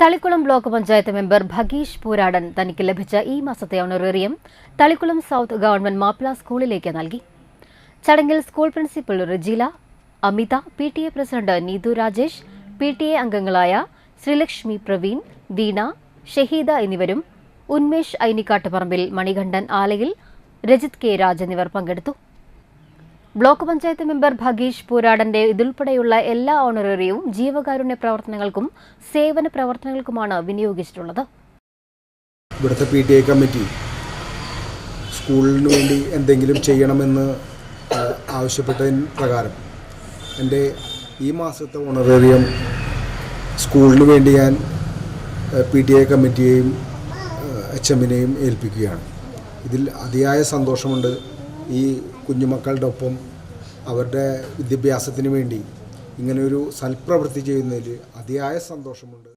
Thalikkulam block panchayat member Bhageesh Pooradan തനിക്ക് ലഭിച്ച ഈ മാസത്തെ honorarium Thalikkulam south government Mappila സ്കൂളിലേക്ക് നൽകി. ചടങ്ങിൽ school principal Rijila Amitha P T A president Neethu Rajesh P T A അംഗങ്ങളായ ശ്രീലക്ഷ്മി പ്രവീൺ ദീന ഷഹീദ എന്നിവരും ഉന്മേഷ് ഐനിക്കാട്ടുപറമ്പിൽ മണികണ്ഠൻ ആലയിൽ രജിത് കെ രാജ് എന്നിവർ പങ്കെടുത്തു. ബ്ലോക്ക് പഞ്ചായത്ത് മെമ്പർ ഭഗീഷ് പൂരാടന്റെ ഇതുൾപ്പെടെയുള്ള എല്ലാ ഓണറേറിയവും ജീവകാരുണ്യ പ്രവർത്തനങ്ങൾക്കും സേവന പ്രവർത്തനങ്ങൾക്കുമാണ് വിനിയോഗിച്ചിട്ടുള്ളത്. ഇവിടുത്തെ പി ടി എ കമ്മിറ്റി സ്കൂളിന് വേണ്ടി എന്തെങ്കിലും ചെയ്യണമെന്ന് ആവശ്യപ്പെട്ടതിന് പ്രകാരം എന്റെ ഈ മാസത്തെ ഓണറേറിയം സ്കൂളിന് വേണ്ടി ഞാൻ പി ടി എ കമ്മിറ്റിയെയും എച്ച് എമ്മിനെയും ഏൽപ്പിക്കുകയാണ്. ഇതിൽ അതിയായ സന്തോഷമുണ്ട്. ഈ കുഞ്ഞുമക്കളുടെ ഒപ്പം അവരുടെ വിദ്യാഭ്യാസത്തിന് വേണ്ടി ഇങ്ങനെയൊരു സൽപ്രവൃത്തി ചെയ്യുന്നതിൽ അതിയായ സന്തോഷമുണ്ട്.